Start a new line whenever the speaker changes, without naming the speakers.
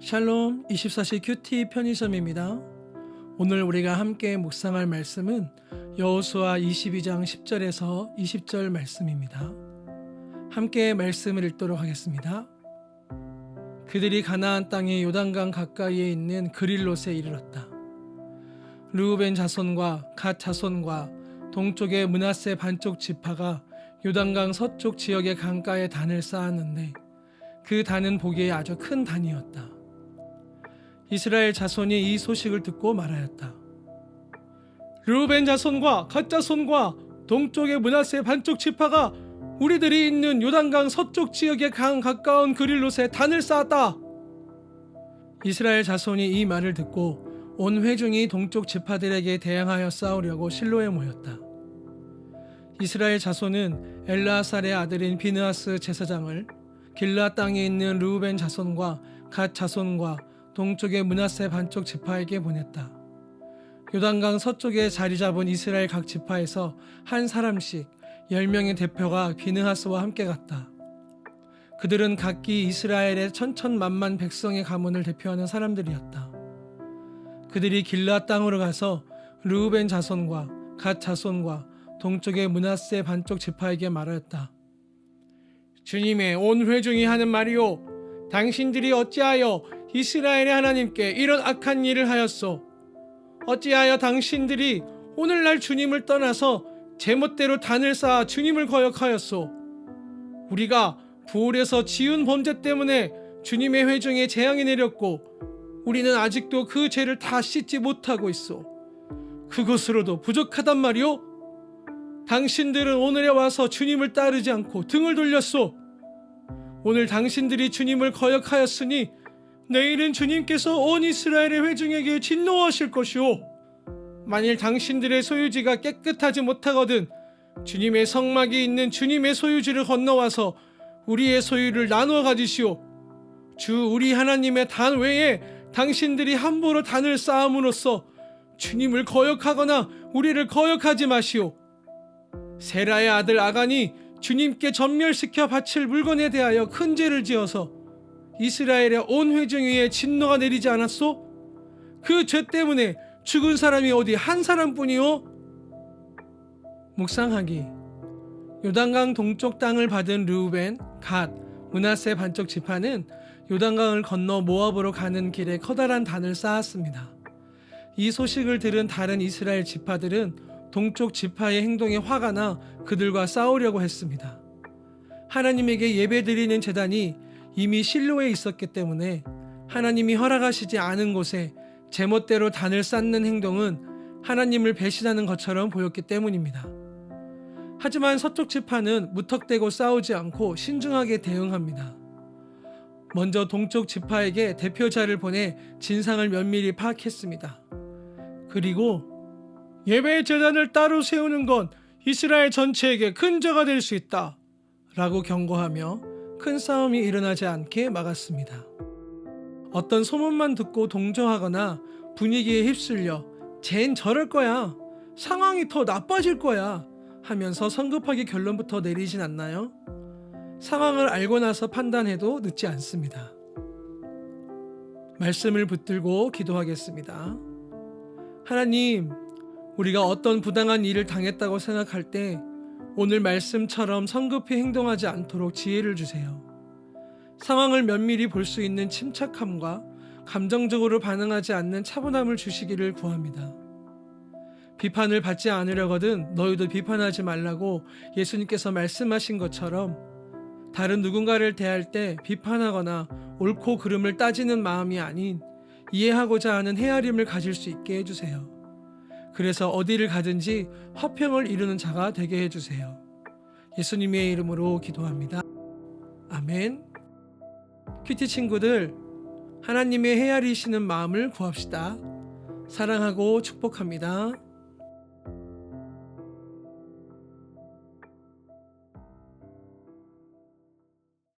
샬롬 24시 큐티 편의점입니다. 오늘 우리가 함께 묵상할 말씀은 여호수아 22장 10절에서 20절 말씀입니다. 함께 말씀을 읽도록 하겠습니다. 그들이 가나안 땅의 요단강 가까이에 있는 그릴롯에 이르렀다. 르우벤 자손과 갓 자손과 동쪽의 문하세 반쪽 지파가 요단강 서쪽 지역의 강가에 단을 쌓았는데 그 단은 보기에 아주 큰 단이었다. 이스라엘 자손이 이 소식을 듣고 말하였다. 르우벤 자손과 갓 자손과 동쪽의 문하세 반쪽 지파가 우리들이 있는 요단강 서쪽 지역의 강 가까운 그릴롯에 단을 쌓았다. 이스라엘 자손이 이 말을 듣고 온 회중이 동쪽 지파들에게 대항하여 싸우려고 실로에 모였다. 이스라엘 자손은 엘라살의 아들인 비느하스 제사장을 길라 땅에 있는 르우벤 자손과 갓 자손과 동쪽의 문하세 반쪽 지파에게 보냈다. 요단강 서쪽에 자리 잡은 이스라엘 각 지파에서 한 사람씩 10명의 대표가 비느하스와 함께 갔다. 그들은 각기 이스라엘의 천천만만 백성의 가문을 대표하는 사람들이었다. 그들이 길라 땅으로 가서 르우벤 자손과 갓 자손과 동쪽의 문하세 반쪽 지파에게 말하였다. 주님의 온 회중이 하는 말이요. 당신들이 어찌하여 이스라엘의 하나님께 이런 악한 일을 하였소? 어찌하여 당신들이 오늘날 주님을 떠나서 제멋대로 단을 쌓아 주님을 거역하였소? 우리가 부올에서 지은 범죄 때문에 주님의 회중에 재앙이 내렸고 우리는 아직도 그 죄를 다 씻지 못하고 있어. 그것으로도 부족하단 말이오? 당신들은 오늘에 와서 주님을 따르지 않고 등을 돌렸소. 오늘 당신들이 주님을 거역하였으니 내일은 주님께서 온 이스라엘의 회중에게 진노하실 것이오. 만일 당신들의 소유지가 깨끗하지 못하거든 주님의 성막이 있는 주님의 소유지를 건너와서 우리의 소유를 나누어 가지시오. 주 우리 하나님의 단 외에 당신들이 함부로 단을 쌓음으로써 주님을 거역하거나 우리를 거역하지 마시오. 세라의 아들 아간이 주님께 전멸시켜 바칠 물건에 대하여 큰 죄를 지어서 이스라엘의 온 회중 위에 진노가 내리지 않았소? 그 죄 때문에 죽은 사람이 어디 한 사람뿐이요? 묵상하기 요단강 동쪽 땅을 받은 르우벤, 갓, 문하세 반쪽 지파는 요단강을 건너 모압으로 가는 길에 커다란 단을 쌓았습니다. 이 소식을 들은 다른 이스라엘 지파들은 동쪽 지파의 행동에 화가 나 그들과 싸우려고 했습니다. 하나님에게 예배드리는 재단이 이미 실로에 있었기 때문에 하나님이 허락하시지 않은 곳에 제멋대로 단을 쌓는 행동은 하나님을 배신하는 것처럼 보였기 때문입니다. 하지만 서쪽 지파는 무턱대고 싸우지 않고 신중하게 대응합니다. 먼저 동쪽 지파에게 대표자를 보내 진상을 면밀히 파악했습니다. 그리고 예배 재단을 따로 세우는 건 이스라엘 전체에게 큰 죄가 될 수 있다. 라고 경고하며 큰 싸움이 일어나지 않게 막았습니다. 어떤 소문만 듣고 동조하거나 분위기에 휩쓸려 쟨 저럴 거야. 상황이 더 나빠질 거야. 하면서 성급하게 결론부터 내리진 않나요? 상황을 알고 나서 판단해도 늦지 않습니다. 말씀을 붙들고 기도하겠습니다. 하나님, 우리가 어떤 부당한 일을 당했다고 생각할 때 오늘 말씀처럼 성급히 행동하지 않도록 지혜를 주세요. 상황을 면밀히 볼 수 있는 침착함과 감정적으로 반응하지 않는 차분함을 주시기를 구합니다. 비판을 받지 않으려거든 너희도 비판하지 말라고 예수님께서 말씀하신 것처럼 다른 누군가를 대할 때 비판하거나 옳고 그름을 따지는 마음이 아닌 이해하고자 하는 헤아림을 가질 수 있게 해주세요. 그래서 어디를 가든지 화평을 이루는 자가 되게 해주세요. 예수님의 이름으로 기도합니다. 아멘. 큐티 친구들, 하나님의 헤아리시는 마음을 구합시다. 사랑하고 축복합니다.